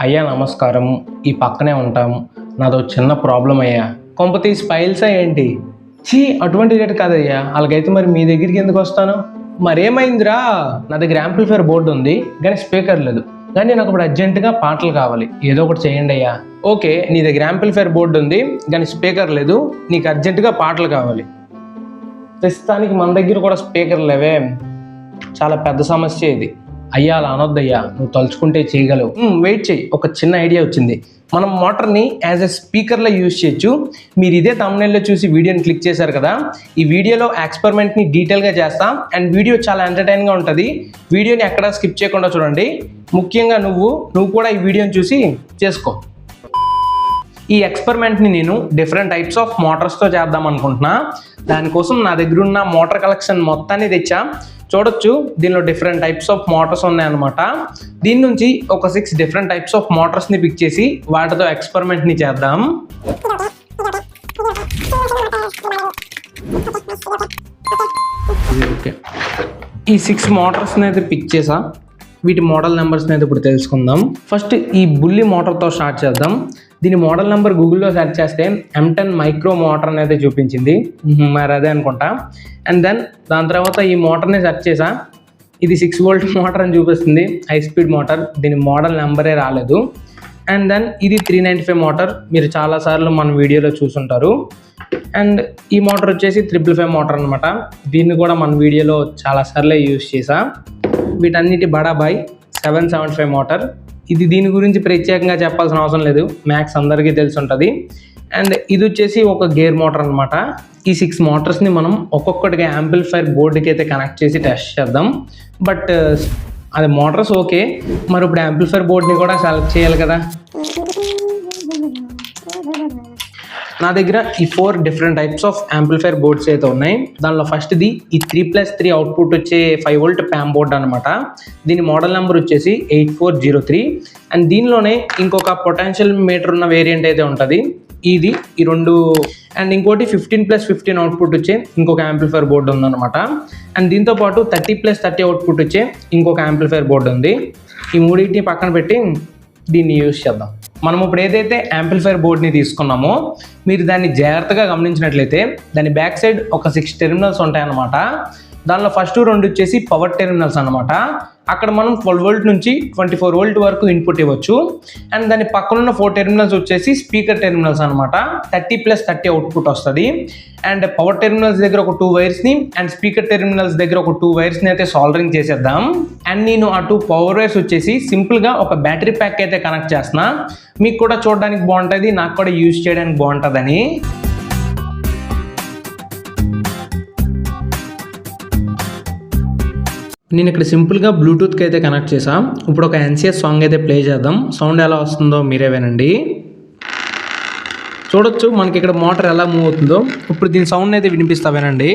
అయ్యా నమస్కారం. ఈ పక్కనే ఉంటాం. నాదో చిన్న ప్రాబ్లం అయ్యా. కొంపతీసి ఫైల్సా ఏంటి? చీ అటువంటి రేటు కాదయ్యా. అలాగైతే మరి మీ దగ్గరికి ఎందుకు వస్తాను? మరేమైందిరా? నా దగ్గర యాంప్లిఫైర్ బోర్డు ఉంది కానీ స్పీకర్ లేదు. కానీ నాకు ఇప్పుడు అర్జెంటుగా పాటలు కావాలి. ఏదో ఒకటి చేయండి అయ్యా. ఓకే నీ దగ్గర యాంప్లిఫైర్ బోర్డు ఉంది కానీ స్పీకర్ లేదు. నీకు అర్జెంటుగా పాటలు కావాలి. ప్రస్తుతానికి మన దగ్గర కూడా స్పీకర్ లేవే. చాలా పెద్ద సమస్య ఇది. అయ్యా అలా అనొద్దయ్యా నువ్వు తలుచుకుంటే చేయగలవు. వెయిట్ చేయి ఒక చిన్న ఐడియా వచ్చింది. మనం మోటార్ని యాజ్ ఎ స్పీకర్లో యూజ్ చేయొచ్చు. మీరు ఇదే తమ్నెల్లో చూసి వీడియోని క్లిక్ చేశారు కదా ఈ వీడియోలో ఎక్స్పెరిమెంట్ని డీటెయిల్గా చేస్తాం. అండ్ వీడియో చాలా ఎంటర్టైన్గా ఉంటుంది. వీడియోని ఎక్కడా స్కిప్ చేయకుండా చూడండి. ముఖ్యంగా నువ్వు నువ్వు కూడా ఈ వీడియోని చూసి చేసుకో. ఈ ఎక్స్పెరిమెంట్ని నేను డిఫరెంట్ టైప్స్ ఆఫ్ మోటార్స్తో చేద్దాం అనుకుంటున్నా. దానికోసం నా దగ్గర ఉన్న మోటార్ కలెక్షన్ మొత్తాన్ని తెచ్చా. చూడొచ్చు దీనిలో డిఫరెంట్ టైప్స్ ఆఫ్ మోటార్స్ ఉన్నాయన్నమాట. దీని నుంచి ఒక సిక్స్ డిఫరెంట్ టైప్స్ ఆఫ్ మోటార్స్ని పిక్ చేసి వాటితో ఎక్స్పెరిమెంట్ని చేద్దాం. ఓకే. ఈ సిక్స్ మోటార్స్ని అయితే పిక్ చేసా. వీటి మోడల్ నెంబర్స్ని అయితే ఇప్పుడు తెలుసుకుందాం. ఫస్ట్ ఈ బుల్లి మోటార్తో స్టార్ట్ చేద్దాం. దీని మోడల్ నెంబర్ గూగుల్లో సెర్చ్ చేస్తే ఎం టెన్ మైక్రో మోటార్ అని అయితే చూపించింది మరి అదే అనుకుంటా. అండ్ దెన్ దాని తర్వాత ఈ మోటార్ని సెర్చ్ చేసా. ఇది సిక్స్ వోల్ట్ మోటార్ అని చూపిస్తుంది. High speed motor. దీని మోడల్ నెంబరే రాలేదు. అండ్ దెన్ ఇది త్రీ నైంటీ ఫైవ్ మోటార్. మీరు చాలాసార్లు మన వీడియోలో చూసుంటారు. అండ్ ఈ మోటార్ వచ్చేసి త్రిపుల్ ఫైవ్ మోటార్ అనమాట దీన్ని కూడా మన వీడియోలో చాలాసార్లే యూజ్ చేసా. వీటన్నిటి Badabhai seven seven five motor. ఇది దీని గురించి ప్రత్యేకంగా చెప్పాల్సిన అవసరం లేదు. మ్యాక్స్ అందరికీ తెలిసి ఉంటుంది అండ్ ఇది వచ్చేసి ఒక గేర్ మోటార్ అనమాట ఈ సిక్స్ మోటార్స్ని మనం ఒక్కొక్కటిగా యాంప్లిఫైర్ బోర్డుకి అయితే కనెక్ట్ చేసి టెస్ట్ చేద్దాం. బట్ uh, అది మోటార్స్ ఓకే మరి ఇప్పుడు యాంప్లిఫైర్ బోర్డ్ని కూడా సెలెక్ట్ చేయాలి కదా. నా దగ్గర ఈ four different types of amplifier boards అయితే ఉన్నాయి. దానిలో ఫస్ట్ది ఈ త్రీ ప్లస్ త్రీ అవుట్పుట్ వచ్చే ఫైవ్ వోల్ట్ ప్యామ్ బోర్డ్ అనమాట దీని మోడల్ నెంబర్ వచ్చేసి eight four zero three and దీనిలోనే ఇంకొక పొటెన్షియల్ మీటర్ ఉన్న వేరియంట్ అయితే ఉంటుంది. ఇది ఈ రెండు అండ్ ఇంకోటి ఫిఫ్టీన్ ప్లస్ ఫిఫ్టీన్ అవుట్పుట్ వచ్చే ఇంకొక యాంప్లిఫైర్ బోర్డు ఉందన్నమాట. అండ్ దీంతో పాటు థర్టీ ప్లస్ థర్టీ అవుట్పుట్ వచ్చే ఇంకొక యాంప్లిఫైర్ బోర్డు ఉంది. ఈ మూడింటిని పక్కన పెట్టి దీన్ని యూజ్ చేద్దాం. మనం ఇప్పుడు ఏదైతే యాంప్లిఫైర్ బోర్డ్ని తీసుకున్నామో మీరు దాన్ని జాగ్రత్తగా గమనించినట్లయితే దాని బ్యాక్ సైడ్ ఒక సిక్స్ టెర్మినల్స్ ఉంటాయన్నమాట. దానిలో ఫస్ట్ రెండు వచ్చేసి పవర్ టెర్మినల్స్ అనమాట అక్కడ మనం ట్వెల్వ్ వోల్ట్ నుంచి ట్వంటీ ఫోర్ వోల్ట్ వరకు ఇన్పుట్ ఇవ్వచ్చు. అండ్ దాని పక్కనున్న ఫోర్ టెర్మినల్స్ వచ్చేసి స్పీకర్ టెర్మినల్స్ అనమాట థర్టీ ప్లస్ థర్టీ అవుట్పుట్ వస్తుంది. అండ్ పవర్ టెర్మినల్స్ దగ్గర ఒక టూ వైర్స్ని అండ్ స్పీకర్ టెర్మినల్స్ దగ్గర ఒక టూ వైర్స్ని అయితే సాల్డరింగ్ చేసేద్దాం అండ్ నేను ఆ టూ పవర్ వైర్స్ వచ్చేసి సింపుల్గా ఒక బ్యాటరీ ప్యాక్ అయితే కనెక్ట్ చేస్తున్నా. మీకు కూడా చూడడానికి బాగుంటుంది నాకు కూడా యూజ్ చేయడానికి బాగుంటుందని. నేను ఇక్కడ సింపుల్గా బ్లూటూత్కి అయితే కనెక్ట్ చేసాం ఇప్పుడు ఒక ఎన్సిఎస్ సాంగ్ అయితే ప్లే చేద్దాం. సౌండ్ ఎలా వస్తుందో మీరే వినండి. చూడొచ్చు మనకి ఇక్కడ మోటార్ ఎలా మూవ్ అవుతుందో. ఇప్పుడు దీని సౌండ్ అయితే వినిపిస్తా వినండి.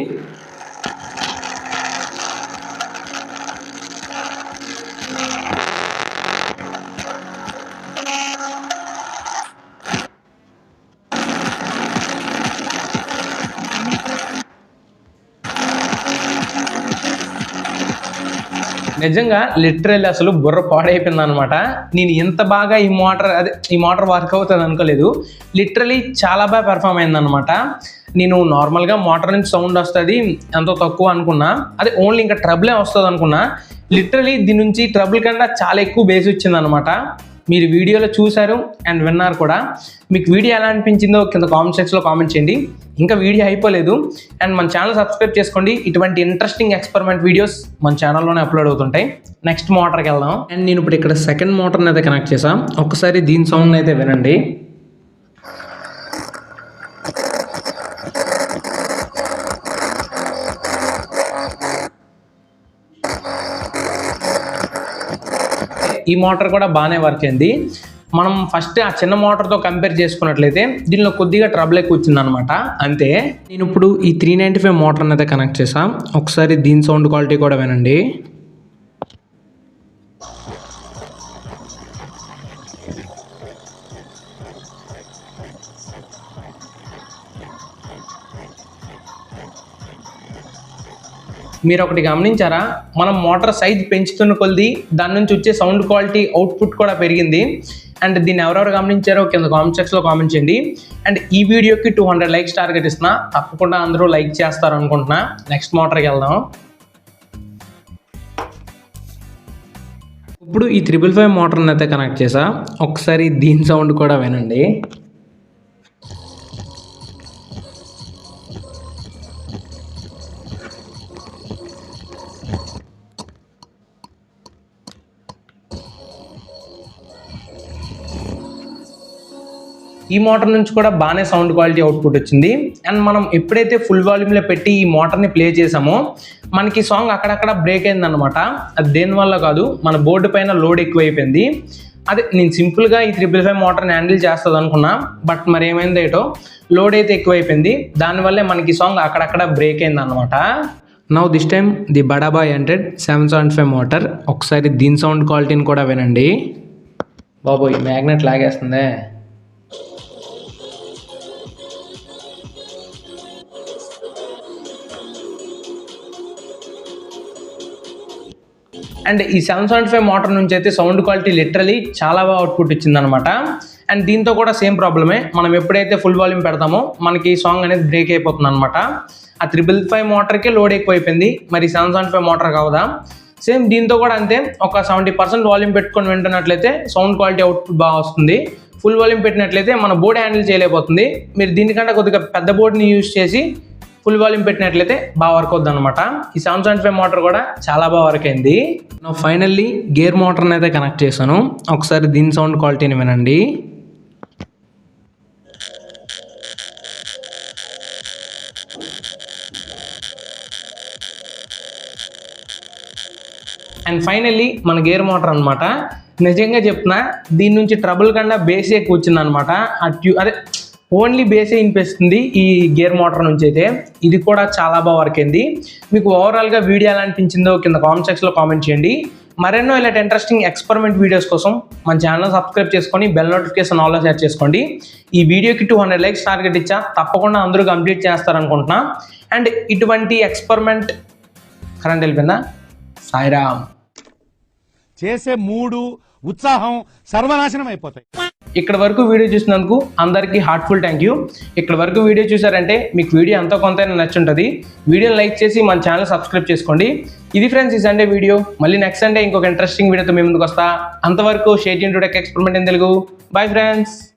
నిజంగా లిటరల్ అసలు బుర్ర పాడైపోయింది అనమాట నేను ఎంత బాగా ఈ మోటార్ అదే ఈ మోటార్ వర్క్ అవుతుంది అనుకోలేదు. లిటరలీ చాలా బాగా పెర్ఫామ్ అయింది అనమాట నేను నార్మల్గా మోటార్ నుంచి సౌండ్ వస్తుంది ఎంతో తక్కువ అనుకున్నా. అదే ఓన్లీ ఇంకా ట్రబులే వస్తుంది అనుకున్నా లిటరలీ దీని నుంచి ట్రబుల్ కన్నా చాలా ఎక్కువ బేస్ వచ్చింది అనమాట మీరు వీడియోలో చూశారు అండ్ విన్నారు కూడా. మీకు వీడియో ఎలా అనిపించిందో కింద కామెంట్ సెక్షన్లో కామెంట్ చేయండి. ఇంకా వీడియో అయిపోలేదు అండ్ మన ఛానల్ సబ్స్క్రైబ్ చేసుకోండి. ఇటువంటి ఇంట్రెస్టింగ్ ఎక్స్పెరిమెంట్ వీడియోస్ మన ఛానల్లోనే అప్లోడ్ అవుతుంటాయి. నెక్స్ట్ మోటార్కి వెళ్దాం. అండ్ నేను ఇప్పుడు ఇక్కడ సెకండ్ మోటార్ని అయితే కనెక్ట్ చేసాం ఒకసారి దీని సౌండ్ అయితే వినండి. ఈ మోటార్ కూడా బాగానే వర్క్ అయింది. మనం ఫస్ట్ ఆ చిన్న మోటార్తో కంపేర్ చేసుకున్నట్లయితే దీనిలో కొద్దిగా ట్రబుల్ ఎక్కువ వచ్చిందనమాట అంతే. నేను ఇప్పుడు ఈ త్రీ నైంటీ ఫైవ్ మోటార్ని అయితే కనెక్ట్ చేసాం ఒకసారి దీని సౌండ్ క్వాలిటీ కూడా వినండి. మీరు ఒకటి గమనించారా? మనం మోటార్ సైజ్ పెంచుతున్న కొద్ది దాని నుంచి వచ్చే సౌండ్ క్వాలిటీ అవుట్పుట్ కూడా పెరిగింది. అండ్ దీన్ని ఎవరెవరు గమనించారో కింద కామెంట్ సెక్షన్లో కామెంట్ చేయండి. అండ్ ఈ వీడియోకి టూ హండ్రెడ్ లైక్స్ టార్గెట్ ఇస్తున్నా. తప్పకుండా అందరూ లైక్ చేస్తారు అనుకుంటున్నా. నెక్స్ట్ మోటార్కి వెళ్దాం. ఇప్పుడు ఈ త్రిబుల్ ఫైవ్ మోటార్ని అయితే కనెక్ట్ చేసా. ఒకసారి దీని సౌండ్ కూడా వినండి. ఈ మోటార్ నుంచి కూడా బాగానే సౌండ్ క్వాలిటీ అవుట్పుట్ వచ్చింది. అండ్ మనం ఎప్పుడైతే ఫుల్ వాల్యూమ్లో పెట్టి ఈ మోటార్ని ప్లే చేసామో మనకి సాంగ్ అక్కడక్కడ బ్రేక్ అయిందనమాట అది దేనివల్ల కాదు మన బోర్డు పైన లోడ్ ఎక్కువైపోయింది. అదే నేను సింపుల్గా ఈ త్రిబుల్ ఫైవ్ మోటార్ని హ్యాండిల్ చేస్తుంది అనుకున్నా బట్ మరి ఏమైంది ఏటో లోడ్ అయితే ఎక్కువైపోయింది. దానివల్లే మనకి సాంగ్ అక్కడక్కడ బ్రేక్ అయింది అనమాట now this time the Badabhai hundred seven seventy five motor ఒకసారి దీని సౌండ్ క్వాలిటీని కూడా వినండి. బాబోయ్ మ్యాగ్నెట్ లాగేస్తుందే. అండ్ ఈ సెవెన్ సెవెంటీ ఫైవ్ మోటార్ నుంచి అయితే సౌండ్ క్వాలిటీ లిటరలీ చాలా బాగా అవుట్పుట్ ఇచ్చిందనమాట అండ్ దీంతో కూడా సేమ్ ప్రాబ్లమే. మనం ఎప్పుడైతే ఫుల్ వాల్యూమ్ పెడతామో మనకి ఈ సాంగ్ అనేది బ్రేక్ అయిపోతుంది అనమాట ఆ త్రిబుల్ ఫైవ్ మోటార్కే లోడ్ ఎక్కువైపోయింది. మరి సెవెన్ సెవెంటీ ఫైవ్ మోటార్ కావదా? సేమ్ దీంతో కూడా అంతే. ఒక సెవెంటీ పర్సెంట్ వాల్యూమ్ పెట్టుకొని వింటున్నట్లయితే సౌండ్ క్వాలిటీ అవుట్పుట్ బాగా వస్తుంది. ఫుల్ వాల్యూమ్ పెట్టినట్లయితే మన బోర్డ్ హ్యాండిల్ చేయలేకపోతుంది. మీరు దీనికంటే కొద్దిగా పెద్ద బోర్డుని యూజ్ చేసి ఫుల్ వాల్యూమ్ పెట్టినట్లయితే బాగా వర్క్ అవుద్ది అనమాట ఈ సెవెన్ సెవెంటీ ఫైవ్ మోటార్ కూడా చాలా బాగా వర్క్ అయింది. నా ఫైనల్లీ గేర్ మోటార్ని అయితే కనెక్ట్ చేశాను. ఒకసారి దీని సౌండ్ క్వాలిటీని వినండి. అండ్ ఫైనల్లీ మన గేర్ మోటార్ అనమాట నిజంగా చెప్తున్నా దీని నుంచి ట్రబుల్ కన్నా బేసిక్ వచ్చింది అనమాట ఆ ట్యూ అదే ఓన్లీ బేసే వినిపిస్తుంది ఈ గేర్ మోటార్ నుంచి అయితే. ఇది కూడా చాలా బాగా వర్క్ అయింది. మీకు ఓవరాల్గా వీడియో ఎలా అనిపించిందో కింద కామెంట్ సెక్షన్లో కామెంట్ చేయండి. మరెన్నో ఇలాంటి ఇంట్రెస్టింగ్ ఎక్స్పెరిమెంట్ వీడియోస్ కోసం మన ఛానల్ సబ్స్క్రైబ్ చేసుకొని బెల్ నోటిఫికేషన్ ఆల్లో షేర్ చేసుకోండి. ఈ వీడియోకి టూ హండ్రెడ్ లైక్స్ టార్గెట్ ఇచ్చా తప్పకుండా అందరూ కంప్లీట్ చేస్తారనుకుంటున్నా. అండ్ ఇటువంటి ఎక్స్పెరిమెంట్ కరెంట్ వెళ్ళిపోయిందా? సాయిరామ్. చేసే మూడు ఉత్సాహం సర్వనాశనం అయిపోతాయి. ఇక్కడ వరకు వీడియో చూసినందుకు అందరికీ హార్ట్ఫుల్ థ్యాంక్ యూ ఇక్కడ వరకు వీడియో చూసారంటే మీకు వీడియో ఎంతో కొంత నచ్చుంటుంది. వీడియోని లైక్ చేసి మన ఛానల్ సబ్స్క్రైబ్ చేసుకోండి. ఇది ఫ్రెండ్స్ ఈ సండే వీడియో మళ్ళీ నెక్స్ట్ సండే ఇంకొక ఇంట్రెస్టింగ్ వీడియోతో మీ ముందుకు వస్తా. అంతవరకు share to tech experiment in Telugu? Bye friends